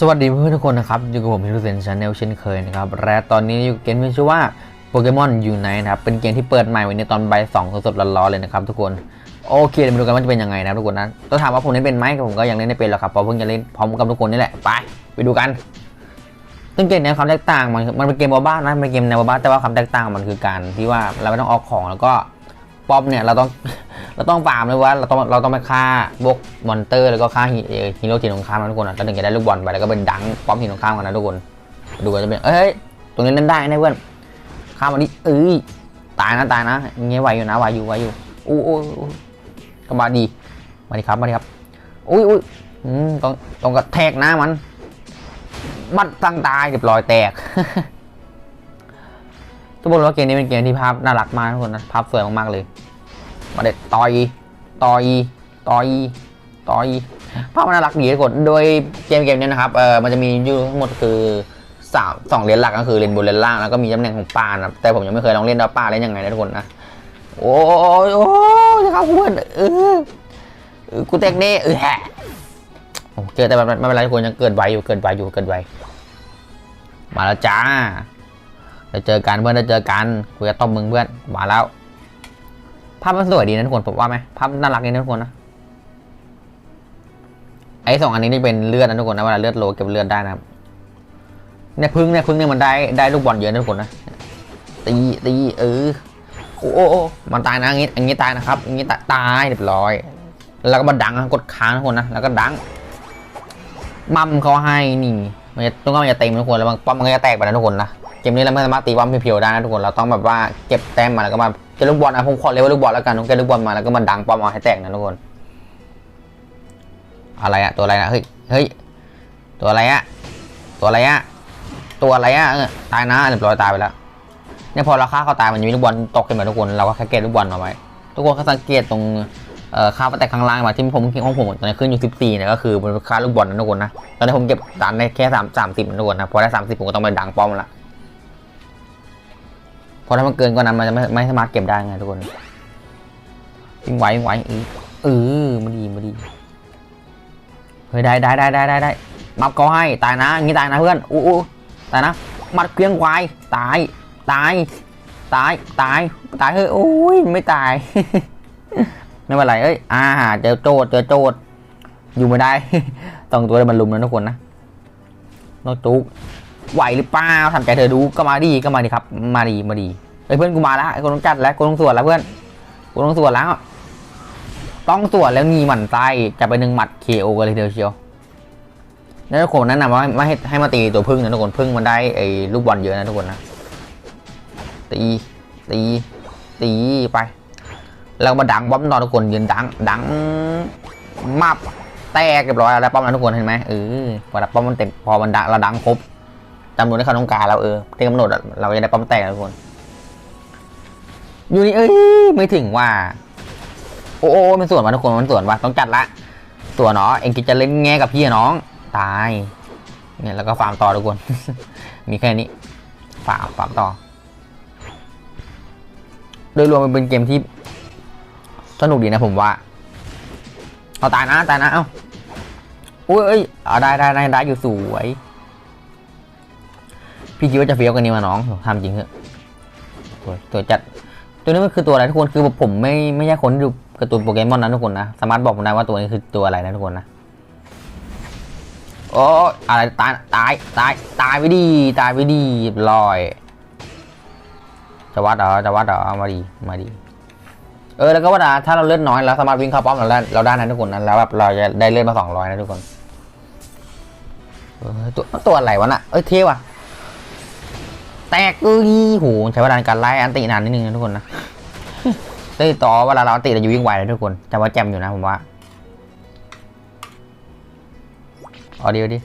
สวัสดีเพื่อนทุกคนนะครับ อยู่กับผมพิรุเซนชาแนลเช่นเคยนะครับ และตอนนี้อยู่เกมที่ชื่อว่าโปเกมอนยูไนนะครับ เป็นเกมที่เปิดใหม่วันนี้ตอนบ่ายสองสดๆร้อนๆเลยนะครับทุกคน โอเคเดี๋ยวมาดูกันว่าจะเป็นยังไงนะทุกคนนะต้องถามว่าผมเล่นเป็นไหมผมก็ยังเล่นไม่เป็นหรอกครับเพราะเพิ่งจะเล่นพร้อมกับทุกคนนี่แหละ ไป ไปดูกันซึ่งเกมนี้ความแตกต่างมันมันเป็นเกมบ้าๆนะเป็นเกมแนวบ้าแต่ว่าความแตกต่างมันคือการที่ว่าเราไม่ต้องออกของแล้วก็ป้อมเนี่ยเราต้อง เราต้องฟาร์มเลยว่าเราต้องเราต้องไปฆ่าบกมอนเตอร์แล้วก็ฆ่าฮีโร่ทีมตรงข้ามนะทุกคนนะแล้วถึงจะได้ลูกบอลไปแล้วก็เป็นดังป้อมทีมตรงข้ามกันนะทุกคน ดูกันจะเป็นเอ้ยตรงนี้เล่นได้นะเพื่อนข้ามมาดิเอ้ยตายนะตายนะเงี้ยไหวอยู่นะไหวอยู่ไหวอยู่อู้อู้ก็มาดีมาดิครับมาดิครับอุ้ยอุ้ยอืมต้องต้องกระแทกหน้ามัน มัดตั้งตายเรียบร้อยแตกทุกคนว่าเกมนี้เป็นเกมที่ภาพน่ารักมากทุกคนนะภาพสวยมากๆเลย มาเด็ดต่อยต่อยต่อยต่อยภาพมันน่ารักดีทุกคนโดยเกมเกมนี้นะครับเออมันจะมีอยู่ทั้งหมดคือสามสองเลนหลักก็คือเลนบนเลนล่างแล้วก็มีตำแหน่งของปานะแต่ผมยังไม่เคยลองเล่นว่าป่าเล่นยังไงนะทุกคนนะโอ้ยโอ้ยจะเข้ากูเพื่อนเออเออกูแตกเน่เออแฮะโอเจอแต่ไม่เป็นไรทุกคนยังเกิดไวอยู่เกิดไวอยู่เกิดไวมาแล้วจ้าจะเจอกันเพื่อนจะเจอกันกูจะต้มมึงเพื่อนมาแล้วาพมันสวยดีนะทุกคนผมว่าไหมภาพน่ารักดีนะทุกคนนะไอ้สองอันนี้นี่เป็นเลือดนะทุกคนนะเวลาเลือดโลเก็บเลือดได้นะครับเนี่ยพึ่งเนี่ยพึ่งเนี่ยมันได้ได้ลูกบอลเยอะนะทุกคนนะตีตีเออโอ้โอ้มันตายนะอย่างงี้อย่างงี้ตายนะครับอย่างงี้ตายเรียบร้อย แล้วก็มาดังกดค้างทุกคนนะแล้วก็ดังมั่มเขาให้นี่มันจะต้องมันจะเต็มทุกคนแล้วบางป้อมมันก็จะแตกไปนะทุกคนนะ มนี้เราไม่สามารถตีป้อมเพียวๆได้นะทุกคนเราต้องแบบว่าเก็บแต้มมาแล้วก็มาเจอลูกบอลนะผมขอเรียกว่าลูกบอลแล้วกันผมเก็บลูกบอลมาแล้วก็มันดังปอมเอาให้แตกนะทุกคน อะไรอะตัวอะไรนะเฮ้ยเฮ้ยตัวอะไรอะตัวอะไรอะตัวอะไรอะเออตายนะเรียบร้อยตายไปแล้วเนี่ยพอเราฆ่าเขาตายมันมีลูกบอลตกขึ้นมาทุกคนเราก็แค่เก็บลูกบอลเอาไว้ทุกคนก็สังเกตตรงเอ่อค่าแต่ข้างล่างมาที่ผมของผมตอนนี้ขึ้นอยู่ 14เนี่ยก็คือมันค่าลูกบอลนะทุกคนนะตอนนี้ผมเก็บดันได้แค่สามสามสิบนะทุกคนนะพอได้สามสิบผมก็ต้องไปดังป้อมละ เพราะถ้ามันเกินกว่านั้นมันจะไม่ไม่สามารถเก็บได้ไงทุกคนวิ่งไหววิ่งไหวเออเออมาดีมาดีเฮ้ยได้ได้ได้ได้ได้ได้บับเขาให้ตายนะงี้ตายนะเพื่อนอู้อู้ตายนะมัดเครื่องควายตายตายตายตายตายเฮ้ยโอ้ยไม่ตายไม่เป็นไรเอ้ยอ่าเจอโจดเจอโจดอยู่ไม่ได้ต้องตัวเลยมันลุมนะทุกคนนะนอกจุก ไหวหรือเปล่าทำใจเธอดูก็มาดีก็มาดีครับ มาดีมาดีเฮ้ยเพื่อนกูมาแล้วไอ้คนต้องจัดแล้วกูต้องสวนแล้วเพื่อนกูต้องสวนแล้ว ต้องสวนแล้วมีหมันไส้จะไปหนึ่งหมัดเคโอกันเลยเดียวเชียวนั่นทุกคนแนะนำว่าไม่ให้ให้มาตีตัวพึ่งนะทุกคนพึ่งมันได้ไอ้ลูกบอลเยอะนะทุกคนนะตีตีตีไปแล้วมาดังบ๊อมนอนทุกคนยืนดังดังมับแตกเรียบร้อยแล้วป้อมนะทุกคนเห็นไหมเออพอป้อมมันเต็มพอมันดังเราดังครบ จำนวนที่เขาต้องการแล้วเออที่กำหนดเราจะได้ปั๊มแตกทุกคนอยู่นี่เอ้ยไม่ถึงว่า โอ้โอ้มันส่วนว่ะทุกคนมันส่วนว่ะต้องจัดละส่วนเนาะเอ็งคิจะเล่นแง่กับพี่น้อง ตายเนี่ยแล้วก็ฟาร์มต่อทุกคน มีแค่นี้ฟาร์มฟาร์มต่อ โดยรวมมันเป็นเกมที่สนุกดีนะผมว่าเอาตายนะตายนะเอ้าอุ้ยเอ้ยเอาได้ได้ได้ได้อยู่สวย พี่คิดว่าจะเฟี้ยวกันนี่มาน้องทำจริงเหอะตัวตัวจัด ตัวนี้มันคือตัวอะไรทุกคน คือผมไม่ไม่ใช่คนที่ดูการ์ตูนโปเกมอนนะทุกคนนะ สามารถบอกผมได้ว่าตัวนี้คือตัวอะไรนะทุกคนนะ โอ้อะไรตายตายตายตายไปดีตายไปดีเรียบร้อย จะวัดเหรอจะวัดเหรอเอามาดีมาดี เออแล้วก็ว่าถ้าเราเลือดน้อยเราสามารถวิ่งเข้าป้อมเราได้เราได้นะทุกคนนะแล้วแบบเราจะได้เลือดมาสองร้อยนะทุกคนเออตัวตัวอะไรวะน่ะ เอ้ยเท่ว่ะ แตกเอ้ยโหใช้เวลาในการไล่อันตินานนิดนึงนะทุกคนนะต้ต่อเวลาเราอันติเราอยู่วิ่งไวนะทุกคนจำว่าแจมอยู่นะผมว่าเอาดีเอาดี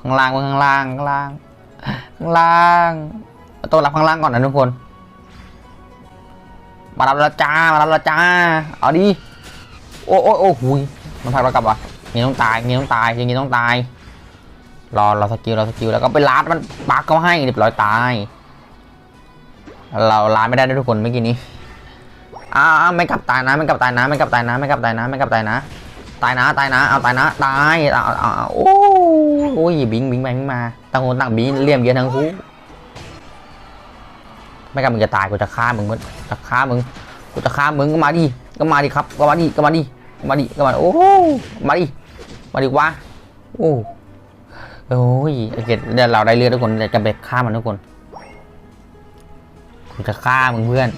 ข้างล่างข้างล่างข้างล่างข้างล่างตัวรับข้างล่างก่อนนะทุกคนมารับแล้วจ้ามารับแล้วจ้าเอาดีโอ้โอ้โอ้หุยมันพักเรากลับวะงี้ต้องตายงี้ต้องตายอย่างงี้ต้องตาย รอเราสกิลเราสกิลแล้วก็ไปลาดมันปักเขาให้เรียบร้อยตาย เราลาดไม่ได้ด้วยทุกคนเมื่อกี้นี้อ้าวไม่กลับตายนะไม่กลับตายนะไม่กลับตายนะไม่กลับตายนะไม่กลับตายนะตายนะตายนะเอาตายนะตายเอาเอาโอ้โอ้ยบิงบิงไปบิงมาต่างคนต่างบิงเลี่ยมเยอะทั้งคู่ไม่กันมึงจะตายกูจะฆ่ามึงมึงจะฆ่ามึงกูจะฆ่ามึงก็มาดิก็มาดิครับก็มาดิก็มาดิก็มาดิก็มาดิโอ้มาดิมาดิวะโอ้ โอ้ยไอเกดเดี๋ยวเราได้เลือดทุกคนจะไปฆ่ามันทุกคนกูจะฆ่ามึงเพื่อน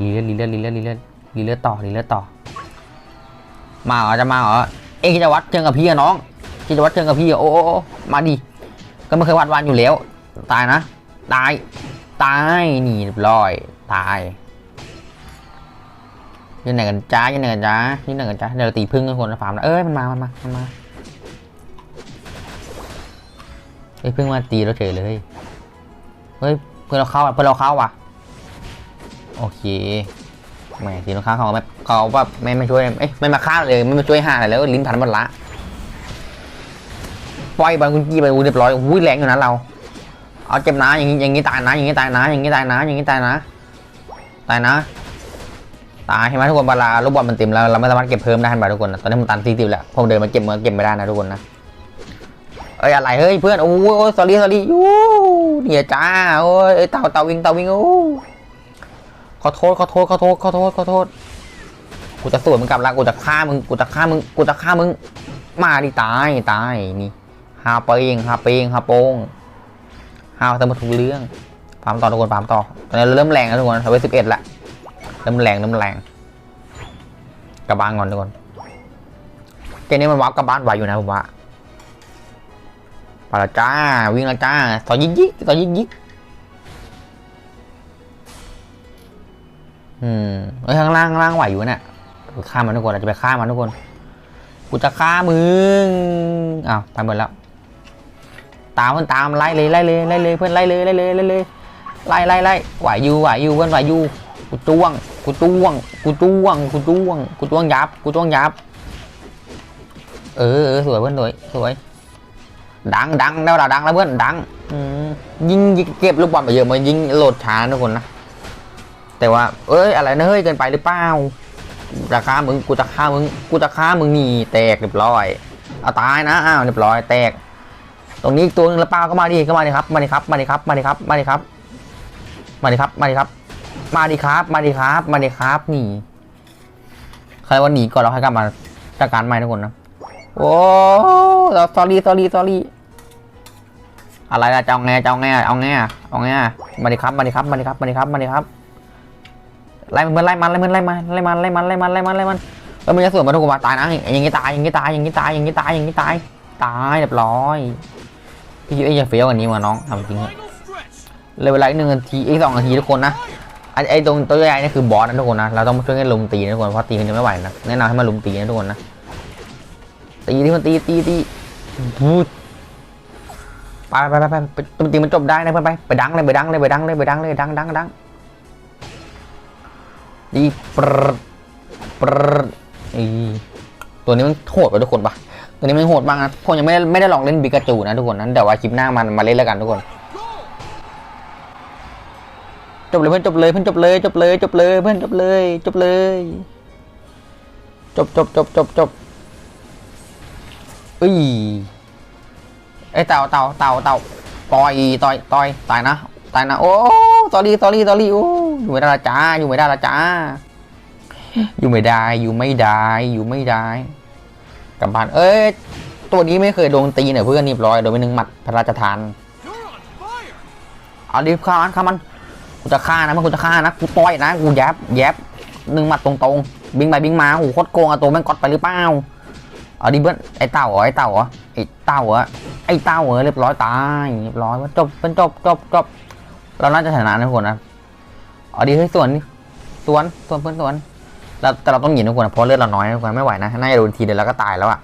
รีเลือดรีเลือดรีเลือดรีเลือดรีเลือดต่อรีเลือดต่อ มาเหรอจะมาเหรอเอ็งจะวัดเชิงกับพี่อะน้องที่จะวัดเชิงกับพี่โอ้โอมาดิก็ไม่เคยวัดวันอยู่แล้ว ตายนะ ตาย ตายนี่เรียบร้อย ตายยืนไหนกันจ้ายืนไหนกันจ้ายืนไหนกันจ้าเดี๋ยวตีพึ่งกันคนละฟาร์มนะเอ้ยมันมา มันมา มันมา เอ้ยพึ่งมาตีเราเฉยเลย เฮ้ยเพื่อนเราเข้าอะเพื่อนเราเข้าอะ โอเคแหมทีมข้าเขาไม่เขาแบบไม่ไม่ช่วยเอ้ยไม่มาฆ่าเลยไม่มาช่วยห่าอะไรแล้วลิ้นพันหมดละปล่อยบอลคุณกี้ไปอูเรียบร้อยอุ้ยแรงอยู่นะเรา เอาเจ็บนะอย่างนี้อย่างนี้ตายนะอย่างนี้ตายนะอย่างนี้ตายนะอย่างนี้ตายนะ ตายนะตายใช่ไหมทุกคนเวลาลูกบอลมันเต็มแล้วเราไม่สามารถเก็บเพิ่มได้ทันไปทุกคนนะตอนนี้มันตันตีติวแล้วผมเดินมาเก็บเมันเก็บไม่ได้นะทุกคนนะ เอ้ยอะไรเฮ้ยเพื่อนโอ้ยสอรี่สอรี่ยูเนี่ยจ้าโอ้ยเต่าเต่าวิ่งเต่าวิ่งโอ้ขอโทษขอโทษขอโทษขอโทษขอโทษกูจะสวนมึงกลับละกูจะฆ่ามึงกูจะฆ่ามึงกูจะฆ่ามึงมาดิตายตายนี่ฮาเปงฮาเปงฮาโปงฮาสมทุกเรื่องฟาร์มต่อทุกคนฟาร์มต่อตอนนี้เริ่มแรงแล้วทุกคนเอาไว้สิบเอ็ดละเริ่มแรงเริ่มแรงกลับานก่อนทุกคนเกมนี้มันวับกลับานไหวอยู่นะผมว่า ไปละจ้า วิ่งละจ้าต่อยิกยิกต่อยิกยิกอืมเอ้ยข้างล่างข้างล่างไหวอยู่เนี่ยฆ่ามันทุกคนอาจจะไปฆ่ามันทุกคนกูจะฆ่ามึงอ้าวไปหมดแล้ว ตามมันตามไล่เลยไล่เลยไล่เลยเพื่อนไล่เลยไล่เลยไล่เลยไล่ไล่ไล่ไหวอยู่ไหวอยู่เพื่อนไหวอยู่กูจ้วงกูจ้วงกูจ้วงกูจ้วงกูจ้วงยับกูจ้วงยับ เออสวยเพื่อนสวยสวย ดังดังแล้วเราดังแล้วเพื่อนดังยิงเก็บลูกบอลไปเยอะมายิงโหลดช้าทุกคนนะ แต่ว่า เอ้ยอะไรนะเฮ้ยเกินไปหรือเปล่าราคาามึงกูจะฆ่ามึงกูจะฆ่ามึงนี่แตกเรียบร้อยเอาตายนะอ้าวเรียบร้อยแตก ตรงนี้ตัวนึงแล้วเปล่าก็มาดิก็มาดิครับมาดิครับมาดิครับมาดิครับมาดิครับ มาดิครับมาดิครับ มาดิครับ มาดิครับมาดิครับนี่ใครว่าหนีก่อนเราให้กลับมาจัดการใหม่ทุกคนนะ โอ้เราสอรี่สอรี่สอรี่อะไรล่ะจะเอาไงจะเอาไงเอาไงเอาไงมาดิครับมาดิครับมาดิครับมาดิครับมาดิครับไล่มันไล่มันไล่มันไล่มันไล่มันไล่มันไล่มันไล่มันไล่มันเออมันจะสวนมาทุกคนตายนะอย่างงี้ตายอย่างงี้ตายอย่างงี้ตายอย่างงี้ตายอย่างงี้ตายตายเรียบร้อยพี่เอ้ยอย่าเฟี้ยวกว่านี้มาน้องทำจริงเหอเลยเวลาอีกหนึ่งนาทีอีกสองนาทีทุกคนนะไอ้ไอ้ตรงตัวใหญ่นี่คือบอสนะทุกคนนะเราต้องช่วยกันลุมตีนะทุกคนเพราะตีมันจะไม่ไหวนะแนะนำให้มาลุมตีนะทุกคนนะ ตีที่มันตีตีตีบูดไปไปไปไปไปตีมันจบได้นะเพื่อนไปไปดังเลยไปดังเลยไปดังเลยไปดังเลยดังดังดังดีปรดปรดอีตัวนี้มันโหดกว่าทุกคนปะตัวนี้มันโหดมากนะผมยังไม่ได้ไม่ได้ลองเล่นบิกาจูนะทุกคนนั้นเดี๋ยวว่าคลิปหน้ามันมาเล่นแล้วกันทุกคนจบเลยเพื่อนจบเลยเพื่อนจบเลยจบเลยจบเลยเพื่อนจบเลยจบเลย จบจบจบจบจบ อุ้ยไอยเต่าเต่าเต่าเต่าต่อยต่อยต่อยตายนะตายนะ โอ้ตอรี่ตอรี่ตอรี่โอ้อยู่ไม่ได้ละจ้าอยู่ไม่ได้ละจ้าอยู่ไม่ได้อยู่ไม่ได้อยู่ไม่ได้กลับบ้านเอ้ยตัวนี้ไม่เคยโดนตีเนี่ยเพื่อนเรียบร้อยโดนไปหนึ่งหมัดพระราชทานเอาดิฆ่ามันฆ่ามันกูจะฆ่านะมันกูจะฆ่านะกูต่อยนะกูแยบแยบหนึ่งหมัดตรงๆบิงไปบิงมาโอ้โหโคตรโกงอะตัวแม่งกดไปหรือเปล่า เอาดิเพื่อนไอ้เต่าเหรอไอ้เต่าเหรอไอ้เต่าเหรอไอ้เต่าเหรอเรียบร้อยตายเรียบร้อยจบเป็นจบจบจบเราน่าจะชนะนะทุกคนนะเอาดิเฮ้ยสวนสวนสวนเพื่อนสวนเราแต่เราต้องหยินทุกคนนะเพราะเลือดเราน้อยทุกคนไม่ไหวนะน่าจะโดนทีเดียวแล้วก็ตายแล้วอะ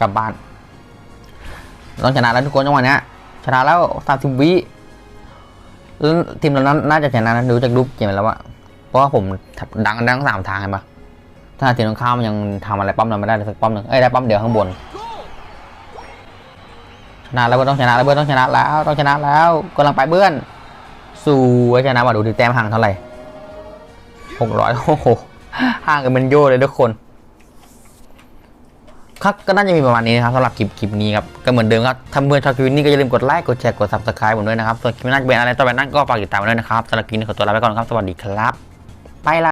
กลับบ้านต้องชนะแล้วทุกคนจังหวะนี้ชนะแล้วสามสิบวิแล้วทีมเราน่าจะชนะนะดูจากรูปเกมแล้วอะเพราะว่าผมดังดังสามทางเห็นปะ ถ้าทีมตรงข้ามมันยังทำอะไรป้อมเราไม่ได้สักป้อมหนึ่งเอ้ยได้ป้อมเดียวข้างบนชนะแล้วเพื่อนต้องชนะแล้วเพื่อนต้องชนะแล้วต้องชนะแล้วกำลังไปเพื่อนสู่ไว้ชนะมาดูที่แต้มห่างเท่าไหร่หกร้อยโอ้โหห่างกันเป็นโยเลยทุกคนครับก็น่าจะมีประมาณนี้นะครับสำหรับคลิปคลิปนี้ครับก็เหมือนเดิมครับถ้าเพื่อนชอบคลิปนี้ก็อย่าลืมกดไลค์กดแชร์กด subscribe ผมด้วยนะครับส่วนคลิปหน้าจะเป็นอะไรต่อไปนั้นก็ฝากติดตามด้วยนะครับสำหรับคลิปนี้ขอตัวลาไปก่อนครับสวัสดีครับไปละ